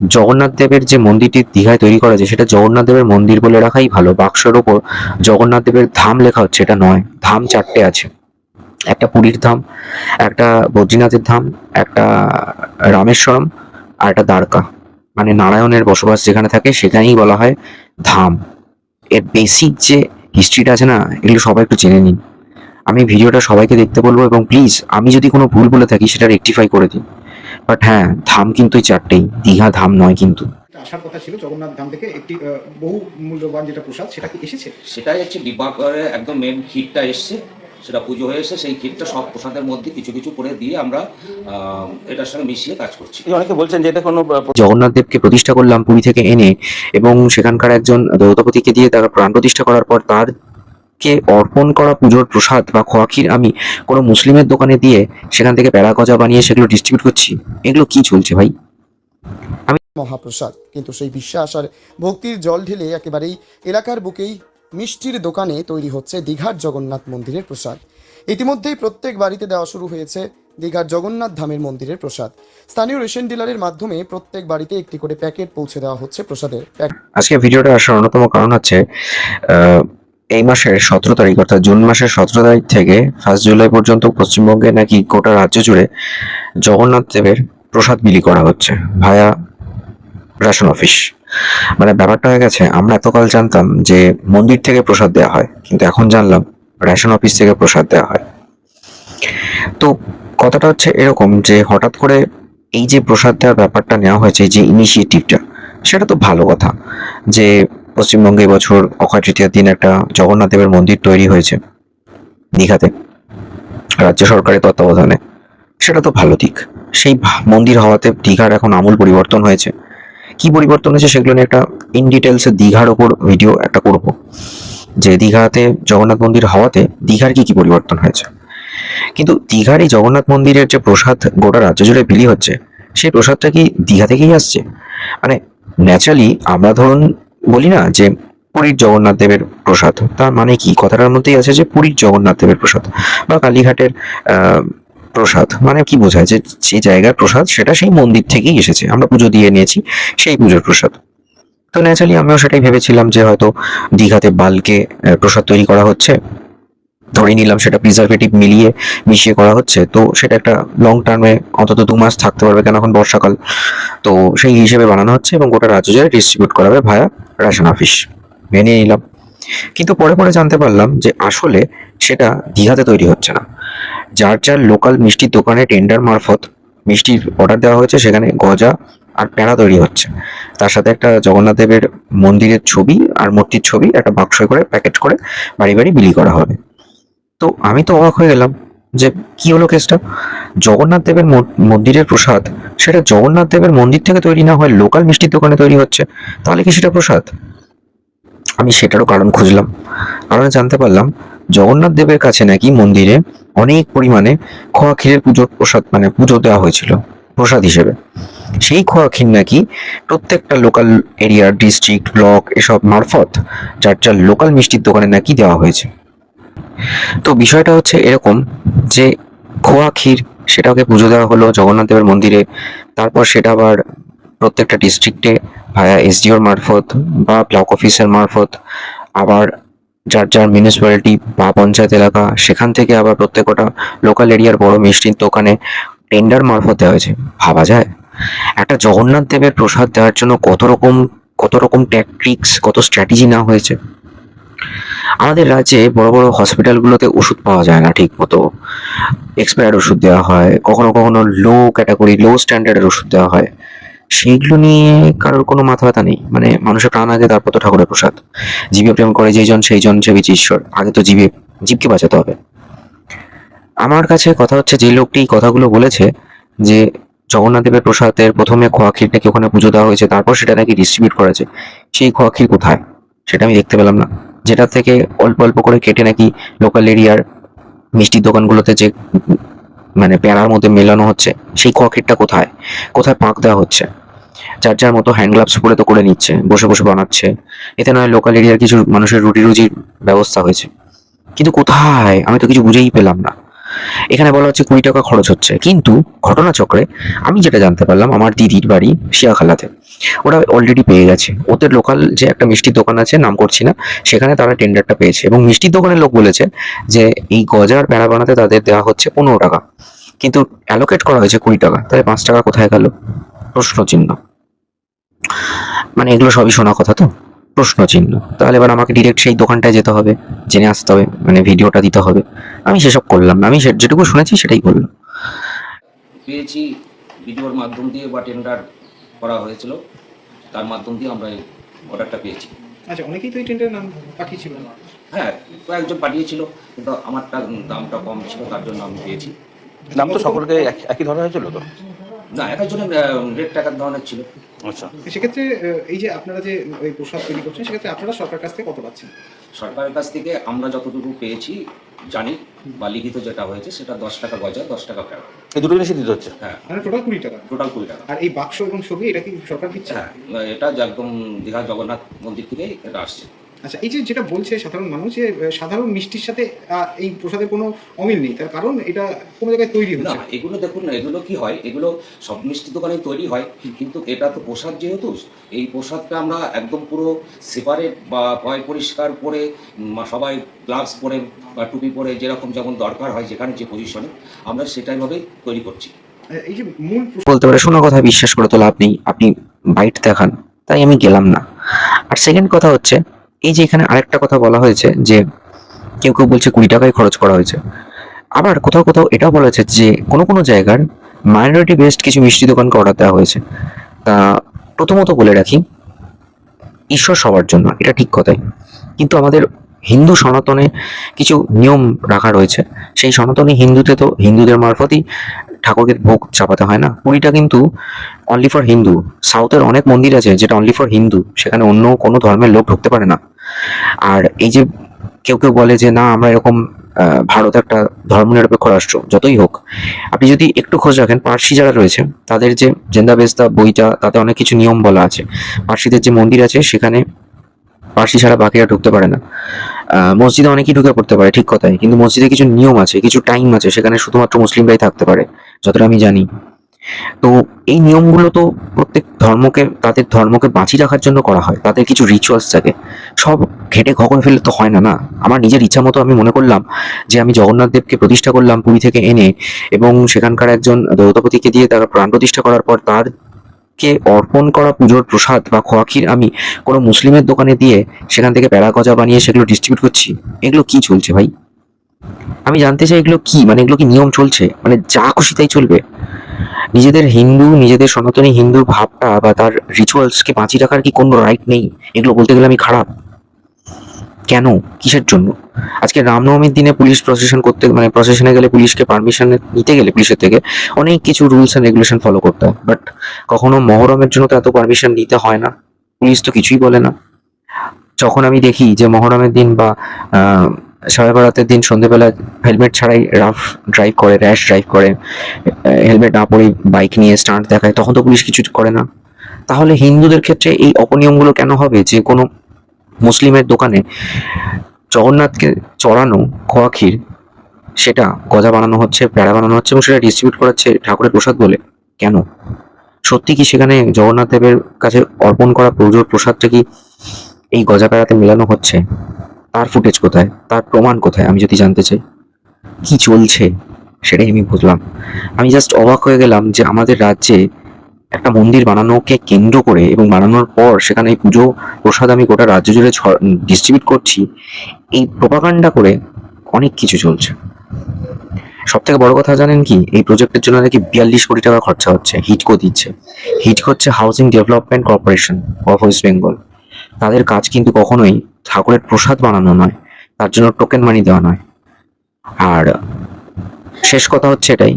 জগন্নাথ দেবের যে মন্দিরটি দীঘায় তৈরি করা হয়েছে, সেটা জগন্নাথ দেবের মন্দির বলে রাখাই ভালো। বাক্সের ওপর জগন্নাথ দেবের ধাম লেখা হচ্ছে, এটা নয়, ধাম চারটে আছে। একটা পুরীর ধাম, একটা বদ্রীনাথের ধাম, একটা রামেশ্বরম আর একটা দ্বারকা। মানে নারায়ণের বসবাস যেখানে থাকে, সেখানেই বলা হয় ধাম। এর বেসিক যে হিস্ট্রিটা আছে না, এগুলো সবাই একটু জেনে নিন। আমি ভিডিওটা সবাইকে দেখতে বলব এবং প্লিজ আমি যদি কোনো ভুল বলে থাকি, সেটা রেকটিফাই করে দিন। বাট হ্যাঁ ধাম কিন্তু এই চারটেই দীঘা ধাম নয় কিন্তু। আসার কথা ছিল জগন্নাথ ধাম থেকে একটি বহু মূল্যবান যেটা প্রসাদ সেটা কি এসেছে? সেটাই হচ্ছে ডিব্বা একদম মেন ক্ষীরটা এসছে সেটা পুজো হয়ে এসে সেই ক্ষীরটা সব প্রসাদের মধ্যে কিছু কিছু করে দিয়ে আমরা এটার সঙ্গে মিশিয়ে কাজ করছি। অনেকে বলছেন যে এটা কোনো জগন্নাথ দেবকে প্রতিষ্ঠা করলাম পুরী থেকে এনে এবং সেখানকার একজন দেবতাপতিকে দিয়ে তার প্রাণ প্রতিষ্ঠা করার পর তারকে অর্পণ করা পুজোর প্রসাদ বা খোয়াক্ষীর আমি কোনো মুসলিমের দোকানে দিয়ে সেখান থেকে প্যারা গজা বানিয়ে সেগুলো ডিস্ট্রিবিউট করছি। এগুলো কি চলছে ভাই? আমি মহাপ্রসাদ কিন্তু সেই বিশ্বাস আর ভক্তির জল ঢেলে একেবারেই এলাকার বুকেই মিষ্টির দোকানে তৈরি হচ্ছে দীঘার জগন্নাথ মন্দিরের প্রসাদ। ইতিমধ্যেই প্রত্যেক বাড়িতে দেওয়া শুরু হয়েছে দীঘার জগন্নাথ ধামের মন্দিরের প্রসাদ। স্থানীয় রেশন ডিলারের মাধ্যমে প্রত্যেক বাড়িতে একটি করে প্যাকেট পৌঁছে দেওয়া হচ্ছে প্রসাদের। আজকে ভিডিওটা আসার অন্যতম কারণ হচ্ছে এই মাসের সতেরো তারিখ, অর্থাৎ জুন মাসের সতেরো তারিখ থেকে ফার্স্ট জুলাই পর্যন্ত পশ্চিমবঙ্গে নাকি গোটা রাজ্য জুড়ে জগন্নাথ দেবের প্রসাদ বিলি করা হচ্ছে ভায়া রেশন অফিস মানে ব্যাপারটা হয়ে গেছে, আমরা এতকাল জানতাম যে মন্দির থেকে প্রসাদ দেওয়া হয়, কিন্তু এখন জানলাম রেশন অফিস থেকে প্রসাদ দেওয়া হয়। তো কথাটা হচ্ছে এরকম যে হঠাৎ করে এই যে প্রসাদ দেওয়ার ব্যাপারটা নেওয়া হয়েছে যে ইনিশিয়েটিভটা সেটা তো ভালো কথা যে পশ্চিমবঙ্গে এবছর অক্ষয় তৃতীয়ার দিন একটা জগন্নাথ দেবের মন্দির তৈরি হয়েছে দীঘাতে, রাজ্য সরকারের তত্ত্বাবধানে। সেটা তো ভালো দিক। সেই মন্দির হওয়াতে দীঘার এখন আমূল পরিবর্তন হয়েছে। কি পরিবর্তন হয়েছে সেগুলো নিয়ে একটা ইন ডিটেলসে দীঘার ওপর ভিডিও একটা করব। যে দীঘাতে জগন্নাথ মন্দির হওয়াতে দীঘার কি কি পরিবর্তন হয়েছে। কিন্তু দীঘার এই জগন্নাথ মন্দিরের যে প্রসাদ গোটা রাজ্য জুড়ে বিলি হচ্ছে, সেই প্রসাদটা কি দীঘা থেকেই আসছে? মানে ন্যাচারালি আমরা ধরুন বলি না যে পুরীর জগন্নাথ দেবের প্রসাদ, তার মানে কি? কথাটার মধ্যেই আছে যে পুরীর জগন্নাথ দেবের প্রসাদ বা কালীঘাটের প্রসাদ। মানে কি বোঝায় যে যে জায়গার প্রসাদ, সেটা সেই মন্দির থেকেই এসেছে। আমরা পুজো দিয়ে নিয়েছি সেই পুজোর প্রসাদ। তো ন্যাচারালি আমিও সেটাই ভেবেছিলাম যে হয়তো দীঘাতে বালকে প্রসাদ তৈরি করা হচ্ছে। ধরে নিলাম সেটা প্রিজারভেটিভ মিলিয়ে মিশিয়ে করা হচ্ছে। তো সেটা একটা লং টার্মে অন্তত দু মাস থাকতে পারবে কেন এখন বর্ষাকাল? তো সেই হিসেবে বানানো হচ্ছে এবং গোটা রাজ্য জুড়ে ডিস্ট্রিবিউট করা হবে ভায়া রেশন অফিস মেনে নিলাম। কিন্তু পরে পরে জানতে পারলাম যে আসলে সেটা দীঘাতে তৈরি হচ্ছে না। যার যার লোকাল মিষ্টির দোকানে টেন্ডার মারফত মিষ্টির অর্ডার দেওয়া হয়েছে, সেখানে গজা আর প্যাড়া তৈরি হচ্ছে। তার সাথে একটা জগন্নাথ দেবের মন্দিরের ছবি আর মূর্তির ছবি একটা বাক্সয় করে প্যাকেট করে বাড়ি বাড়ি বিলি করা হবে। তো আমি তো অবাক হয়ে গেলাম যে কি হলো কেসটা জগন্নাথ দেবের মন্দিরের প্রসাদ, সেটা জগন্নাথ দেবের মন্দির থেকে তৈরি না হয় লোকাল মিষ্টির দোকানে তৈরি হচ্ছে, তাহলে কি সেটা প্রসাদ? আমি সেটারও কারণ খুঁজলাম। কারণ জানতে পারলাম, জগন্নাথ দেবের কাছে নাকি মন্দিরে অনেক পরিমাণে খোয়া ক্ষীরের পুজোর প্রসাদ মানে পুজো দেওয়া হয়েছিল, প্রসাদ হিসেবে। সেই খোয়া ক্ষীর নাকি প্রত্যেকটা লোকাল এরিয়ার ডিস্ট্রিক্ট, ব্লক, এসব মারফত, যার যার লোকাল মিষ্টির দোকানে নাকি দেওয়া হয়েছে। তো বিষয়টা হচ্ছে এরকম যে খোয়া ক্ষীর সেটাকে পুজো দেওয়া হলো জগন্নাথ দেবের মন্দিরে। তারপর সেটা আবার প্রত্যেকটা ডিস্ট্রিক্টে ভায়া এসডিওর মারফত বা ব্লক অফিসের মারফত। আবার যার যার মিউনিসিপ্যালিটি বা পঞ্চায়েত এলাকা, সেখান থেকে আবার প্রত্যেকটা লোকাল এরিয়ার বড় মিষ্টির দোকানে টেন্ডার মারফত দেওয়া হয়েছে। ভাবা যায়? একটা জগন্নাথ দেবের প্রসাদ দেওয়ার জন্য কত রকম কত রকম ট্যাকটিক্স কত স্ট্র্যাটেজি না হয়েছে? আমাদের রাজ্যে বড় বড় হসপিটালগুলোতে ওষুধ পাওয়া যায় না ঠিক মতো এক্সপায়ার্ড ওষুধ দেওয়া হয়, কখনো কখনো লো ক্যাটাগরি লো স্ট্যান্ডার্ডের ওষুধ দেওয়া হয়। সেইগুলো নিয়ে কারোর কোনো মাথা ব্যথা নেই মানে মানুষের প্রাণ আগে, তারপর তো ঠাকুরের প্রসাদ। জীবে প্রেম করে যেই জন, সেই জন সেবিছে ঈশ্বর, আগে তো জীবে, জীবকে বাঁচাতে হবে। আমার কাছে কথা হচ্ছে যে লোকটি কথাগুলো বলেছে যে জগন্নাথ দেবের প্রসাদের প্রথমে খোয়া ক্ষীর নাকি ওখানে পুজো দেওয়া হয়েছে, তারপর সেটা নাকি ডিস্ট্রিবিউট করা হয়েছে। সেই খোয়া ক্ষীর কোথায়? সেটা আমি দেখতে পেলাম না। যেটা থেকে অল্প অল্প করে কেটে নাকি লোকাল এরিয়ার মিষ্টির দোকানগুলোতে যে মানে প্যারার মধ্যে মেলানো হচ্ছে, সেই ককেটটা কোথায়? কোথায় পাঁক দেওয়া হচ্ছে? যার যার মতো হ্যান্ড গ্লাভস পরে তো করে নিচ্ছে, বসে বসে বানাচ্ছে। এতে নয় লোকাল এরিয়ার কিছু মানুষের রুটি রুজির ব্যবস্থা হয়েছে। কিন্তু কোথায়? আমি তো কিছু বুঝেই পেলাম না। এখানে বলা হচ্ছে কুড়ি টাকা খরচ হচ্ছে। কিন্তু ঘটনাচক্রে আমি যেটা জানতে পারলাম, আমার দিদির বাড়ি শিয়াখালাতে। ওরা অলরেডি পেয়ে গেছে। ওদের লোকাল যে একটা মিষ্টির দোকান আছে, নাম করছি না, সেখানে তারা টেন্ডারটা পেয়েছে। এবং মিষ্টির দোকানের লোক বলেছে যে, এই গজার প্যাড়া বানাতে তাদের দেওয়া হচ্ছে পনেরো টাকা। কিন্তু অ্যালোকেট করা হয়েছে কুড়ি টাকা। তাহলে পাঁচ টাকা কোথায় গেল? প্রশ্ন চিহ্ন মানে এগুলো সবই শোনা কথা তো? প্রশ্ন চিহ্ন তাহলে এবার আমাকে ডিরেক্ট সেই দোকানটায় যেতে হবে জেনে আসতে হবে মানে ভিডিওটা দিতে হবে। আমি সেসব করলাম না আমি সে- যেটুকু শুনেছি সেটাই বললাম পেয়েছি ভিডিওর মাধ্যম দিয়ে বা টেন্ডার করা হয়েছিল তার মাধ্যম দিয়ে আমরা এই অর্ডারটা পেয়েছি। আচ্ছা অনেকেই তো এই টেন্ডারের নাম পাঠিয়েছিল। হ্যাঁ কয়েকজন পাঠিয়েছিল কিন্তু আমারটা দামটা কম ছিল তার জন্য আমি পেয়েছি। দাম তো সকলকে এক- একই ধরা হয়েছিল তো? না এক একজনের রেট টাকার ধরনের ছিল। আচ্ছা। সেক্ষেত্রে এই যে আপনারা যে ওই প্রসাদ তৈরি করছেন সেক্ষেত্রে আপনারা সরকার কাছ থেকে কত পাচ্ছেন? সরকারের কাছ থেকে আমরা যতটুকু পেয়েছি জানি বা লিখিত যেটা হয়েছে সেটা দশ টাকা গজা দশ টাকা প্যারা এই দুটো জিনিসই দিতে হচ্ছে? হ্যাঁ। মানে টোটাল কুড়ি টাকা। টোটাল কুড়ি টাকা। আর এই বাক্স এবং ছবি এটা কি সরকার দিচ্ছে? হ্যাঁ এটা যে একদম দীঘা জগন্নাথ মন্দির থেকেই এটা আসছে। আচ্ছা এই যে যেটা বলছে সাধারণ মানুষ যে সাধারণ মিষ্টির সাথে আহ, এই প্রসাদের কোনো অমিল নেই। তার কারণ এটা কোনো জায়গায় তৈরি না এগুলো দেখুন না এগুলো কি হয়? এগুলো সব মিষ্টি দোকানে তৈরি হয়। কিন্তু এটা তো প্রসাদ যেহেতু এই প্রসাদটা আমরা একদম পুরো সেপারেট বা পয় পরিষ্কার করে সবাই গ্লাভস পরে বা টুপি পরে যেরকম যেমন দরকার হয় যেখানে যে পজিশনে আমরা সেটাইভাবেই তৈরি করছি। এই যে মূল প্রসাদ বলতে পারে শোনা কথা বিশ্বাস করে তো লাভ নেই। আপনি বাইট দেখান তাই আমি গেলাম না। আর সেকেন্ড কথা হচ্ছে এই যে এখানে আরেকটা কথা বলা হয়েছে যে কেউ কেউ বলছে কুড়ি টাকায় খরচ করা হয়েছে। আবার কোথাও কোথাও এটাও বলা হয়েছে যে কোনো কোনো জায়গার মাইনরিটি বেসড কিছু মিষ্টি দোকানকে অর্ডার দেওয়া হয়েছে। তা প্রথমত বলে রাখি, ঈশ্বর সবার জন্য, এটা ঠিক কথাই। কিন্তু আমাদের হিন্দু সনাতনে কিছু নিয়ম রাখা রয়েছে। সেই সনাতনী হিন্দুতে তো হিন্দুদের মারফতই ঠাকুরকে ভোগ চাপাতে হয় না। পুরীটা কিন্তু অনলি ফর হিন্দু। সাউথের অনেক মন্দির আছে যেটা অনলি ফর হিন্দু। সেখানে অন্য কোনো ধর্মের লোক ঢুকতে পারে না। আর এই যে কেউ কেউ বলে যে, না, আমরা এরকম ভারত একটা ধর্মনিরপেক্ষ রাষ্ট্র, যতই হোক। আপনি যদি একটু খোঁজ রাখেন, পার্সি যারা রয়েছে, তাদের যে জেন্দাবেস্তা বইটা, তাতে অনেক কিছু নিয়ম বলা আছে। পার্সিদের যে মন্দির আছে, সেখানে পার্সি ছাড়া বাকিরা ঢুকতে পারে না। মসজিদে অনেকেই ঢুকে পড়তে পারে, ঠিক কথাই। কিন্তু মসজিদে কিছু নিয়ম আছে, কিছু টাইম আছে, সেখানে শুধুমাত্র মুসলিমরাই থাকতে পারে, যতটা আমি জানি। তো এই নিয়মগুলো তো প্রত্যেক ধর্মকে, তাদের ধর্মকে বাঁচিয়ে রাখার জন্য করা হয়। তাদের কিছু রিচুয়ালস থাকে। সব ঘেটে ঘ করে ফেললে তো হয় না না? আমার নিজের ইচ্ছা মতো আমি মনে করলাম যে আমি জগন্নাথ দেবকে প্রতিষ্ঠা করলাম পুরী থেকে এনে এবং সেখানকার একজন দৌতপতিকে দিয়ে তার প্রাণ প্রতিষ্ঠা করার পর তার কে অর্পণ করা পুজোর প্রসাদ বা খোয়াখির আমি কোনো মুসলিমের দোকানে দিয়ে সেখান থেকে প্যারা গজা বানিয়ে সেগুলো ডিস্ট্রিবিউট করছি, এগুলো কি চলছে ভাই? আমি জানতে চাই এগুলো কি মানে এগুলো কি নিয়ম চলছে? মানে যা খুশি তাই চলবে। নিজেদের হিন্দু, নিজেদের সনাতনী হিন্দুর ভাবটা বা তার রিচুয়ালসকে বাঁচিয়ে রাখার কি কোনো রাইট নেই? এগুলো বলতে গেলে আমি খারাপ। কেন? কিসের জন্য? আজকে রামনবমীর দিনে পুলিশ প্রসেশন করতে মানে প্রসেশনে গেলে পুলিশকে পারমিশন নিতে গেলে, পুলিশের থেকে অনেক কিছু রুলস অ্যান্ড রেগুলেশন ফলো করতে হয়। বাট কখনো মহরমের জন্য তো এত পারমিশন নিতে হয় না। পুলিশ তো কিছুই বলে না। যখন আমি দেখি যে মহরমের দিন বা শবে বরাতের দিন সন্ধেবেলা হেলমেট ছাড়াই রাফ ড্রাইভ করে র্যাশ ড্রাইভ করে হেলমেট না পরে বাইক নিয়ে স্টান্ট দেখায়, তখন তো পুলিশ কিছু করে না। তাহলে হিন্দুদের ক্ষেত্রে এই অপনিয়মগুলো কেন হবে? যে কোনো মুসলিমের দোকানে জগন্নাথকে চড়ানো খোয়া ক্ষীর সেটা গজা বানানো হচ্ছে, প্যাড়া বানানো হচ্ছে এবং সেটা ডিস্ট্রিবিউট করাচ্ছে ঠাকুরের প্রসাদ বলে। কেন? সত্যি কি সেখানে জগন্নাথ দেবের কাছে অর্পণ করা পুজোর প্রসাদটা কি এই গজা প্যাড়াতে মেলানো হচ্ছে? তার ফুটেজ কোথায়? তার প্রমাণ কোথায়? আমি যদি জানতে চাই। কি চলছে? সেটাই আমি বুঝলাম। আমি জাস্ট অবাক হয়ে গেলাম যে আমাদের রাজ্যে একটা মন্দির বানানোকে কেন্দ্র করে এবং বানানোর পর সেখানে এই পুজো প্রসাদ আমি গোটা রাজ্য জুড়ে ডিস্ট্রিবিউট করছি, এই প্রপাগান্ডা করে অনেক কিছু চলছে। সব থেকে বড় কথা জানেন কি, এই প্রজেক্টের জন্য নাকি বিয়াল্লিশ কোটি টাকা খরচা হচ্ছে হিটকো দিচ্ছে। হিটকো হচ্ছে housing development corporation of West Bengal তাদের কাজ কিন্তু কখনোই ঠাকুরের প্রসাদ বানানো নয়, তার জন্য টোকেন মানি দেওয়া নয়। আর শেষ কথা হচ্ছে এটাই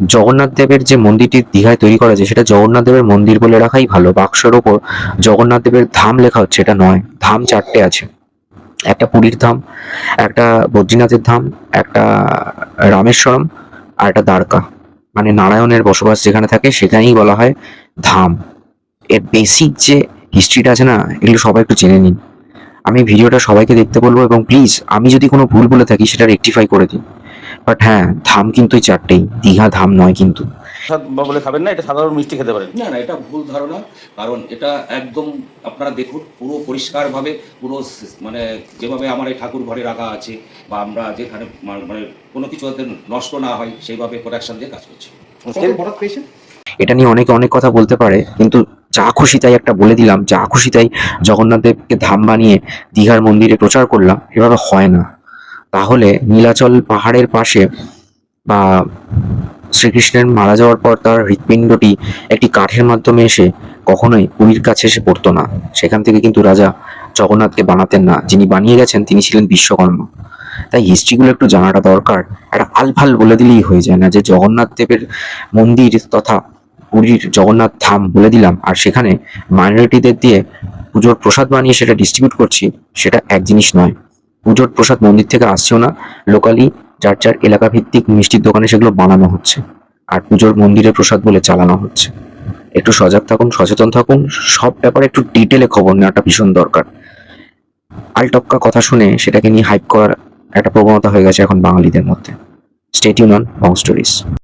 জগন্নাথ দেবের যে মন্দিরটি দীঘায় তৈরি করা যায় সেটা জগন্নাথ দেবের মন্দির বলে রাখাই ভালো। বাক্সের ওপর জগন্নাথ দেবের ধাম লেখা হচ্ছে, এটা নয়, ধাম চারটে আছে। একটা পুরীর ধাম, একটা বদ্রীনাথের ধাম, একটা রামেশ্বরম আর একটা দ্বারকা। মানে নারায়ণের বসবাস যেখানে থাকে, সেখানেই বলা হয় ধাম। এর বেসিক যে হিস্ট্রিটা আছে না, এগুলো সবাই একটু জেনে নিন। আমি ভিডিওটা সবাইকে দেখতে বলব এবং প্লিজ আমি যদি কোনো ভুল বলে থাকি, সেটা রেকটিফাই করে দিন। বাট হ্যাঁ ধাম কিন্তু এই চারটেই দীঘা ধাম নয় কিন্তু। বলে খাবেন না এটা সাধারণ মিষ্টি খেতে পারেন। না না এটা ভুল ধারণা কারণ এটা একদম আপনারা দেখুন পুরো পরিষ্কারভাবে পুরো মানে যেভাবে আমার এই ঠাকুর ঘরে রাখা আছে বা আমরা যেখানে মানে কোনো কিছু যাতে নষ্ট না হয় সেইভাবে প্রোডাকশন দিয়ে কাজ করছি। এটা নিয়ে অনেকে অনেক কথা বলতে পারে কিন্তু যা খুশি তাই একটা বলে দিলাম যা খুশি তাই জগন্নাথ দেবকে ধাম বানিয়ে দীঘার মন্দিরে প্রচার করলাম এভাবে হয় না। তাহলে নীলাচল পাহাড়ের পাশে বা শ্রীকৃষ্ণের মারা যাওয়ার পর তার হৃৎপিণ্ডটি একটি কাঠের মাধ্যমে এসে কখনোই পুরীর কাছে এসে পড়তো না। সেখান থেকে কিন্তু রাজা জগন্নাথকে বানাতেন না, যিনি বানিয়ে গেছেন তিনি ছিলেন বিশ্বকর্মা। তাই হিস্ট্রিগুলো একটু জানাটা দরকার। একটা আলফাল বলে দিলেই হয়ে যায় না যে জগন্নাথ দেবের মন্দির তথা পুরীর জগন্নাথ ধাম বলে দিলাম। আর সেখানে মাইনরিটিদের দিয়ে পুজোর প্রসাদ বানিয়ে সেটা ডিস্ট্রিবিউট করছি, সেটা এক জিনিস নয়। পুজোর প্রসাদ মন্দির থেকে আসছেও না। লোকালি যার যার এলাকা ভিত্তিক মিষ্টির দোকানে সেগুলো বানানো হচ্ছে। আর পুজোর মন্দিরে প্রসাদ বলে চালানো হচ্ছে। একটু সজাগ থাকুন, সচেতন থাকুন। সব ব্যাপারে একটু ডিটেলে খবর নেওয়াটা ভীষণ দরকার। আলটপকা কথা শুনে সেটাকে নিয়ে হাইপ করার একটা প্রবণতা হয়ে গেছে এখন বাঙালিদের মধ্যে। Stay tuned on Bong stories